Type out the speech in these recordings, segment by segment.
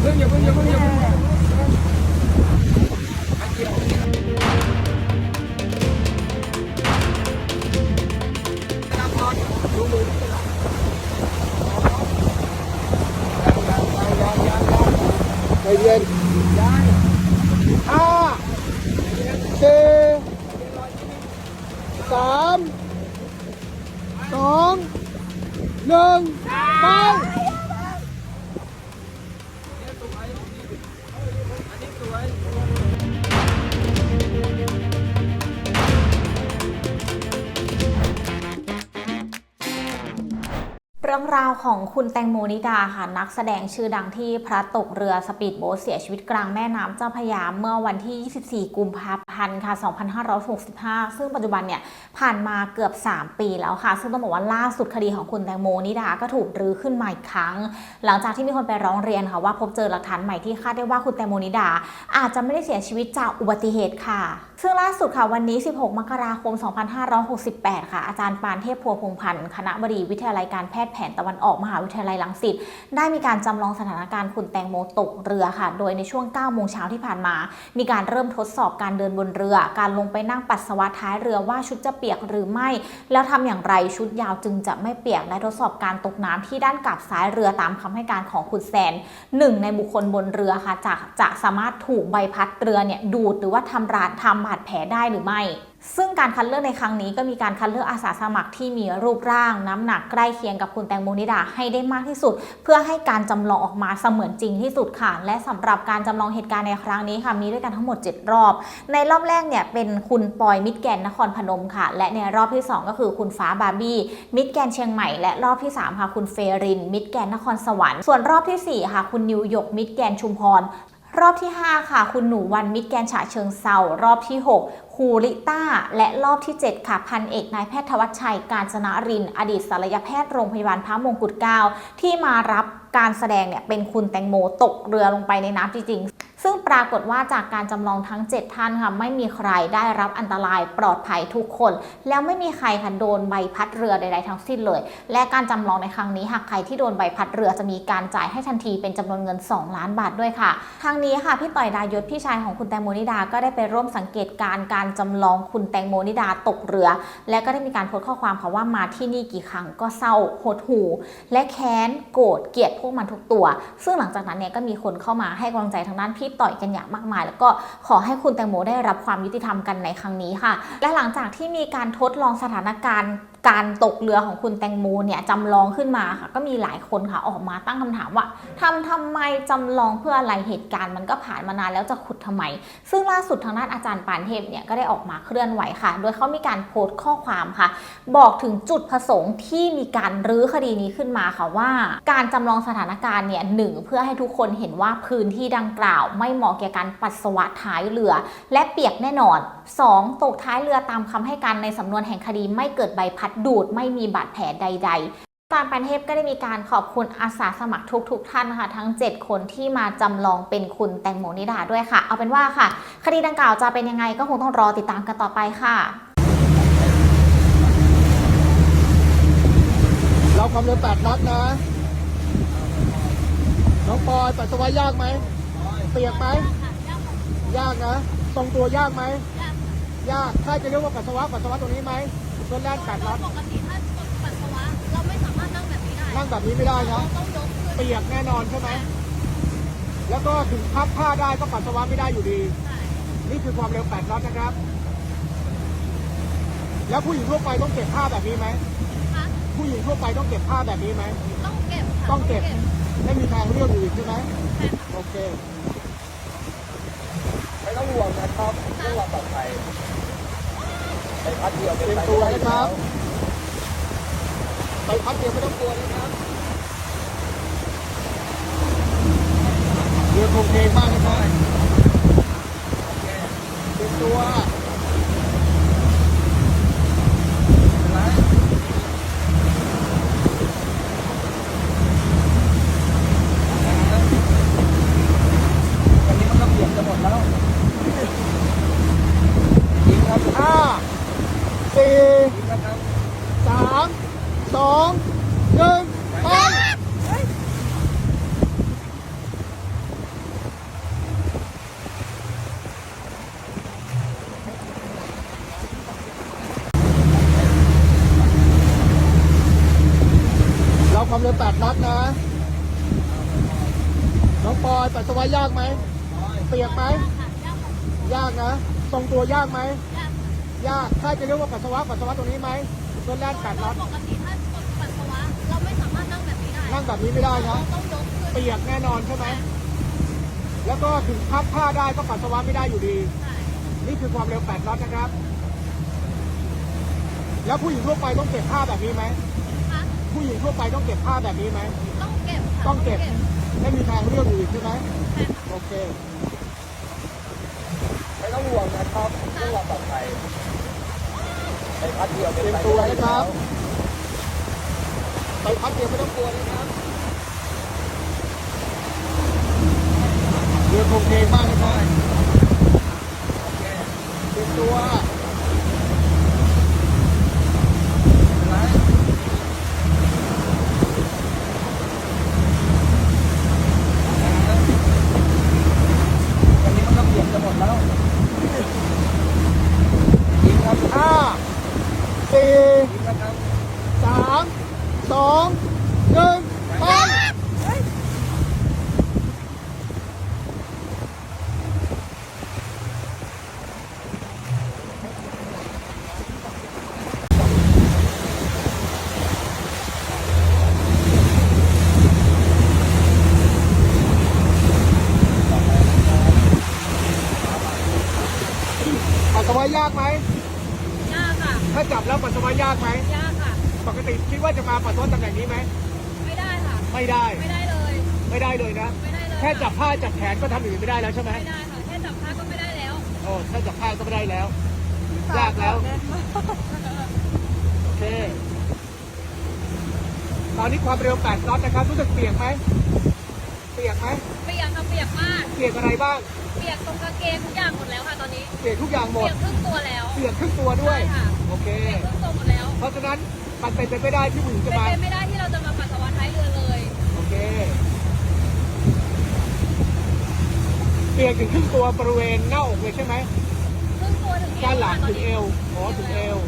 เพิ่งอย่าเพิ่ รื่องราวของคุณแตงโมนิดาค่ะนักแสดงชื่อดังที่พระตกเรือสปีดโบ๊ทเสียชีวิตกลางแม่น้ำเจ้าพระยาเมื่อวันที่ 24 กุมภาพันธ์ค่ะ 2565 ซึ่งปัจจุบันเนี่ยผ่านมาเกือบ 3 ปีแล้วค่ะ ซึ่งต้องบอกว่าล่าสุดคดีของคุณแตงโมนิดาก็ถูกรื้อขึ้นมาอีกครั้ง หลังจากที่มีคนไปร้องเรียนค่ะว่าพบเจอหลักฐานใหม่ที่คาดได้ว่าคุณแตงโมนิดา อาจจะไม่ได้เสียชีวิตจากอุบัติเหตุค่ะ ซึ่งล่าสุดค่ะวันนี้ 16 มกราคม 2568 ค่ะ อาจารย์ปานเทพพัวพงพันธ์ คณะบดีวิทยาลัยการแพทย์แผนตะวันออกมหาวิทยาลัยรังสิต ได้มีการจำลองสถานการณ์คุณแตงโมตกเรือค่ะ โดยในช่วง 9 โมงเช้าที่ผ่านมา มีการเริ่มทดสอบการเดินบนเรือ การลงไปนั่งปัสสาวะท้ายเรือว่าชุดจะเปียกหรือไม่ แล้วทำอย่างไรชุดยาวจึงจะไม่เปียก และทดสอบการตกน้ำที่ด้านกลับซ้ายเรือตามคำให้การของคุณแซนหนึ่งในบุคคลบนเรือค่ะจะจะสามารถถูกใบพัดเรือเนี่ยดูดหรือว่าทำราดทำาดแผลได้หรือไม่ ซึ่งการคัดเลือกในครั้งนี้ก็มีการคัดเลือกอาสาสมัครที่มีรูปร่าง น้ำหนักใกล้เคียงกับคุณแตงโมนิดาให้ได้มากที่สุด เพื่อให้การจำลองออกมาเสมือนจริงที่สุดค่ะและสำหรับการจำลองเหตุการณ์ในครั้งนี้ค่ะมีด้วยกันทั้งหมด 7 รอบ ในรอบแรกเนี่ยเป็นคุณปอยมิตรแกนนครพนมค่ะ และในรอบที่ 2 ก็คือคุณฟ้าบาร์บี้มิตรแกนเชียงใหม่และรอบที่3ค่ะคุณเฟรินมิตรแกนนครสวรรค์ส่วนรอบทีสี่4ค่ะคุณนิวยกมิตรแกนชุมพร รอบที่ 5 ค่ะ คุณหนูวันมิตรแกนฉะเชิงเซารอบที่ 6 คูริต้า และรอบที่ 7 ค่ะ พันเอกนายแพทย์ทวัชชัย การจนะริน อดีตศัลยแพทย์โรงพยาบาลพระมงกุฎเกล้าที่มารับการแสดงเนี่ยเป็นคุณแตงโมตกเรือลงไปในน้ำจริง ปรากฏว่าจากการจำลองทั้ง 7 ท่านค่ะไม่มีใครได้รับอันตรายปลอดภัยทุกคน แล้วไม่มีใครค่ะโดนใบพัดเรือใดๆทั้งสิ้นเลย และการจำลองในครั้งนี้หากใครที่โดนใบพัดเรือจะมีการจ่ายให้ทันทีเป็นจำนวนเงิน 2 ล้านบาทด้วยค่ะทางนี้ค่ะพี่ต่อยดายศพี่ชายของคุณแตงโมนิดาก็ได้ไปร่วมสังเกตการณ์การจำลองคุณแตงโมนิดาตกเรือ และก็ได้มีการโพสต์ข้อความค่ะว่ามาที่นี่กี่ครั้งก็เศร้าหดหูและแค้นโกรธเกลียดพวกมันทุกตัว ซึ่งหลังจากนั้นเนี่ยก็มีคนเข้ามาให้กำลังใจทางด้านพี่ต่อยกันอย่างมากมาย แล้วก็ขอให้คุณแตงโมได้รับความยุติธรรมกันในครั้งนี้ค่ะ และหลังจากที่มีการทดลองสถานการณ์ การตกเรือของคุณแตงโมเนี่ยจำลองขึ้นมาค่ะ ก็มีหลายคนค่ะออกมาตั้งคำถามว่าทำทำไมจำลองเพื่ออะไรเหตุการณ์มันก็ผ่านมานานแล้วจะขุดทำไม ซึ่งล่าสุดทางด้านอาจารย์ปานเทพเนี่ยก็ได้ออกมาเคลื่อนไหวค่ะ โดยเขามีการโพสต์ข้อความค่ะ บอกถึงจุดประสงค์ที่มีการรื้อคดีนี้ขึ้นมาค่ะว่า การจำลองสถานการณ์เนี่ยหนึ่งเพื่อให้ทุกคนเห็นว่าพื้นที่ดังกล่าว ไม่เหมาะแก่การปัสสาวะท้ายเรือ และเปียกแน่นอน 2. ตกท้ายเรือตามคำให้การในสำนวนแห่งคดีไม่เกิดใบพัดดูดไม่มีบาดแผลใดๆอาจารย์ปันเทพก็ได้มีการขอบคุณอาสาสมัครทุกๆทท่านค่ะทั้ง 7 คนที่มาจำลองเป็นคุณแตงโมนิดาด้วยค่ะ เอาเป็นว่าค่ะ คดีดังกล่าวจะเป็นยังไงก็คงต้องรอติดตามกันต่อไปค่ะ เราความเร็วแปดน็อตนะ น้องปอยปัสสาวะยากไหม เปียกไหม ยากนะ ทรงตัวยากไหม ยากถ้าจะเรียกว่าปัสสาวะปัสสาวะตรงนี้ไหมต้นแรกแปดน็อตปกติถ้าปัสสาวะเราไม่สามารถนั่งแบบนี้ได้นั่งแบบนี้ไม่ได้นะต้องยกขึ้นเปียกแน่นอนใช่ไหมแล้วก็ถึงพับผ้าได้ก็ปัสสาวะไม่ได้อยู่ดีใช่นี่คือความเร็ว8น็อตนะครับ แล้วผู้หญิงทั่วไปต้องเก็บผ้าแบบนี้ไหมค่ะผู้หญิงทั่วไปต้องเก็บผ้าแบบนี้ไหมต้องเก็บค่ะต้องเก็บไม่มีทางเลือกอื่นใช่ไหมใช่ค่ะโอเคไม่ ต้องห่วงนะครับเรื่องความปลอดภัยไปพัดเดียวเตรียมตัวนะครับไปพักเดียวไม่ต้องกลัวนะครับเรือคงเพลงมากนะครับเตรียมตัว อแปดนัดนะ น้องปอยปัสสาวะยากไหม เปียกไหม ยากนะ ทรงตัวยากไหม ยาก ถ้าจะเรียกว่าปัสสาวะปัสสาวะตรงนี้ไหมรนแรก8ปดนัดปกติถ้าคนปัสสาวะเราไม่สามารถนั่งแบบนี้ได้ นั่งแบบนี้ไม่ได้นะต้องยกขึ้นเปียกแน่นอนใช่ไหม แล้วก็ถึงพับผ้าได้ก็ปัสสาวะไม่ได้อยู่ดี นี่คือความเร็ว8ปดนัดนะครับ แล้วผู้หญิงทั่วไปต้องเก็บผ้าแบบนี้ไหม ผู้หญิงทั่วไปต้องเก็บผ้าแบบนี้ไหม ต้องเก็บค่ะต้องเก็บ ไม่มีทางเลือกอื่นใช่ไหมใช่ค่ะโอเค ไม่ต้องห่วงนะครับเรื่องความปลอดภัยไปพัดเดียวเตรียมตัวนะครับไปพักเดียวไม่ต้องกลัวนะครับเรือคงเพลงมากนะครับเตรียมตัว วันนี้มันก็เปลี่ยนจะหมดแล้วยิงครับ ห้า สี่สามสองหนึ่งไปปัสสาวะยากไหมยากค่ะ ถ้าจับแล้วปัสสาวะยากไหมยากค่ะ ปกติคิดว่าจะมาปัสสาวะตำแหน่งนี้ไหมไม่ได้ค่ะ ไม่ได้ ไม่ได้เลย ไม่ได้เลยนะ ไม่ได้เลยแค่จับผ้าจับแขนก็ทำอื่นไม่ได้แล้วใช่ไหมไม่ได้ค่ะ แค่จับผ้าก็ไม่ได้แล้วโอ้แค่จับผ้าก็ไม่ได้แล้ว ยากแล้ว โอเค ตอนนี้ความเร็ว8น็อตนะครับ รู้สึกเปียกไหมเปียกไหมเปียกค่ะเปียกมาก เปียกอะไรบ้าง เปียกตรงกางเกงทุกอย่างหมดแล้วค่ะตอนนี้ เปียกทุกอย่างหมเปีดยกครึ่งตัวแล้ว เปียกครึ่งตัวด้วย ใช่ค่ะ โอเค เปียกครึ่งตัวหมดแล้ว เพราะฉะนั้นมันเป็นไปไม่ได้ที่ผู้หญิงเป็จะนมา ไปไม่ได้ที่เราจะมาปัสสาวะท้ายเรือเลย โอเค เปียกถึงครึ่งตัวบริเวณหน้าอกเลยใช่ไหม ครึ่งตัวถึงเอด้านวหลังค่ะตอนถึงนี้เอวอ๋อถึงเอว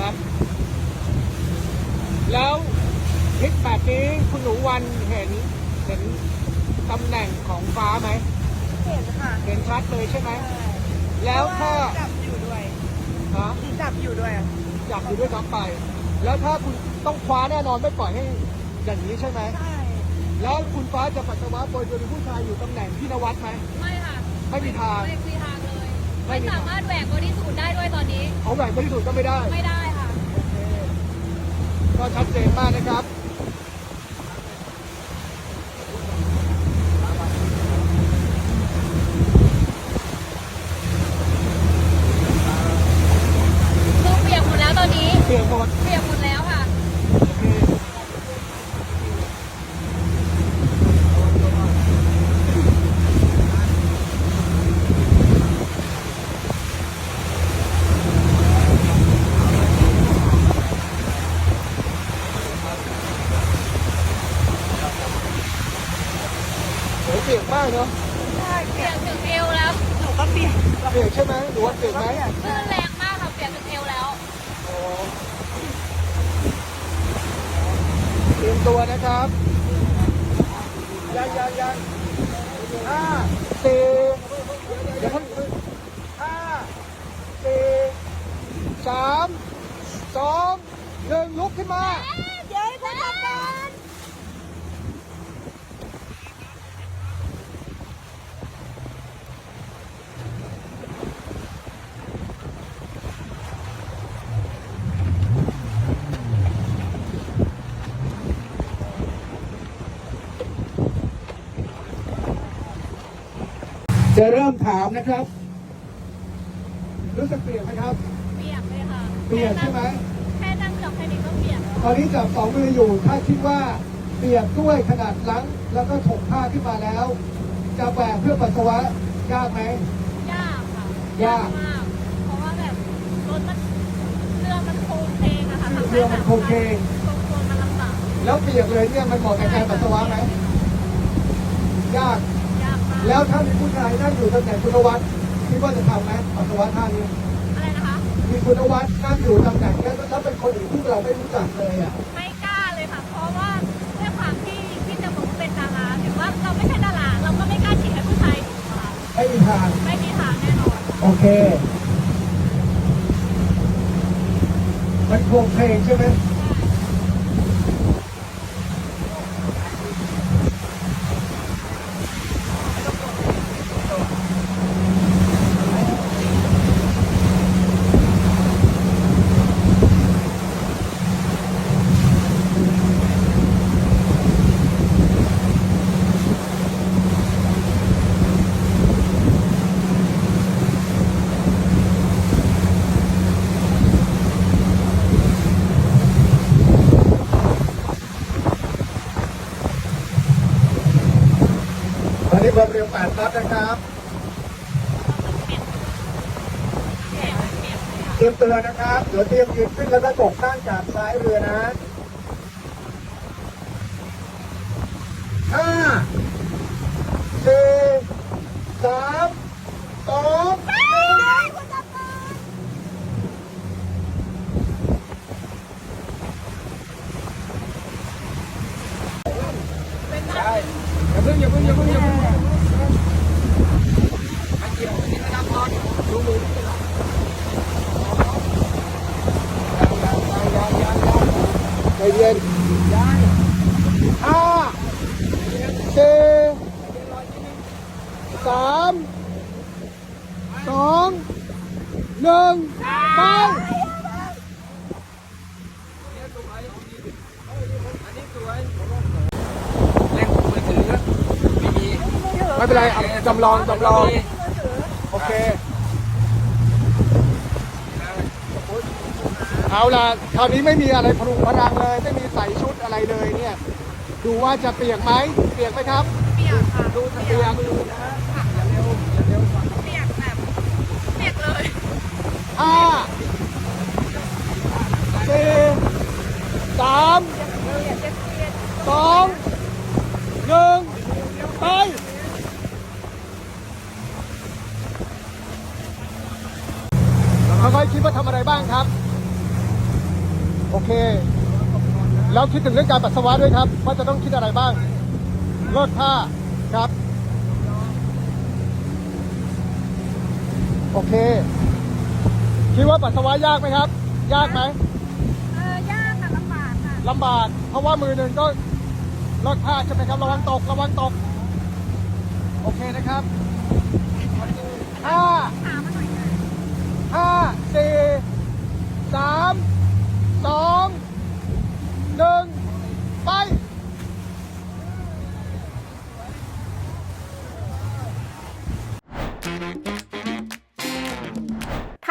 นะแล้วคลิปแบบนี้คุณหนูวันเห็น เห็นตำแหน่งของฟ้าไหม เห็นค่ะเห็นชัดเลยใช่ไหม แล้วถ้าจับอยู่ด้วยฮะจับอยู่ด้วยอะอยากอยู่ด้วยซ้ำไป แล้วถ้าคุณต้องคว้าแน่นอนไม่ปล่อยให้อย่างนี้ใช่ไหม ใช่แล้วคุณฟ้าจะปัสสาวะโดยโดยมีผู้ชายอยู่ตำแหน่งพี่นวัดไหม ไม่ค่ะไม่มีทาง ไม่มีทางเลย ไม่ไม่มีทางสามารถแหวกบริสูทได้ด้วยตอนนี้ เอาแหวนบริสุทธิ์ก็ไม่ได้ ไม่ได้ค่ะโอเคก็ชัดเจนมากนะครับ คือเปียกหมดแล้วตอนนี้ เปลี่ยนหมด เปียกหมดแล้วค่ะ โอเคโหเปียกมากเนาะ ใช่ เปียกถึงเอวแล้ว หนูก็เปลี่ยน เปียกใช่ไหมหรือว่าเปียกไหม คลื่นแรงมากค่ะเปียกถึงเอวแล้ว โอ้ ตัวนะครับยังยังยังห้าสี่เดี๋ยวห้าสี่สามสองหนึ่งลุกขึ้นมา จะเริ่มถามนะครับ รู้สึกเปียกไหมครับ เปียกเลยค่ะเปียกใช่ไหมแค่นั่งจับแค่นี้ก็เปียกแล้วตอนนี้จับสองมืออยู่ ถ้าคิดว่าเปียกด้วยขนาดล้างแล้วก็ถกผ้าขึ้นมาแล้ว จะแหวกเพื่อปัสสาวะยากไหม ยากค่ะยากมาก เพราะว่าแบบรถมันเรือมันโค้งเคงอะค่ะทำให้เรือมันโคเคงตรงตัวมันลำบากแล้วเปียกเลยเนี่ยมันเหมาะกับการปัสสาวะไหมยากยากมาก แล้วท่านผู้ชายนั่งอยู่ตำแหน่งคุณวัตน์คิดว่าจะทำไหมปัสวัตะท่านี้อะไรนะคะ มีคุณวัตน์นั่งอยู่ตำแหน่งแล้วแล้วเป็นคนอื่นที่เราไม่รู้จักเลยอะไม่กล้าเลยค่ะ เพราะว่าด้ความที่ที่จะบอกว่าเป็นดาราหรือว่าเราไม่ใช่ดาราเราก็ไม่กล้าฉีดให้ผู้ชายไม่มีทาง ไม่มีทางแน่นอนโอเค มันวงเพลงใช่ไหม ความเร็ว8น็อตนะครับเตรียมเตือนะครับเดี๋ยวเตรียมยืนขึ้นแล้วก็ตกข้างจากซ้ายเรือนะห้าสี่สามสองหนึ่ง อย่าเพิ่งอย่ ไม่เป็นไรเอาจำลองจำลองโอเค เอาล่ะคราวนี้ไม่มีอะไรพรุงพรังเลย ไม่มีใส่ชุดอะไรเลยเนี่ย ดูว่าจะเปียกไหมเปียกไหมครับ เปียกค่ะดูจะเปียกเปียกแบบเปียกเลย ห้าสี่สามสองหนึ่งไป ค่อยๆคิดว่าทำอะไรบ้างครับ โอเค แล้ว คิดถึงเรื่องการปัสสาวะด้วยครับว่าจะต้องคิดอะไรบ้างลดผ้าครับ โอเค คิดว่าปัสสาวะยากไหมครับ ยากไหมเออยากค่ะลำบากค่ะลำบาก เพราะว่ามือหนึ่งก็ลดผ้าใช่ไหมครับระวังตกระวังตก โอเคนะครับห้าถามมาหน่อยค่ะห้าสี่สามสอง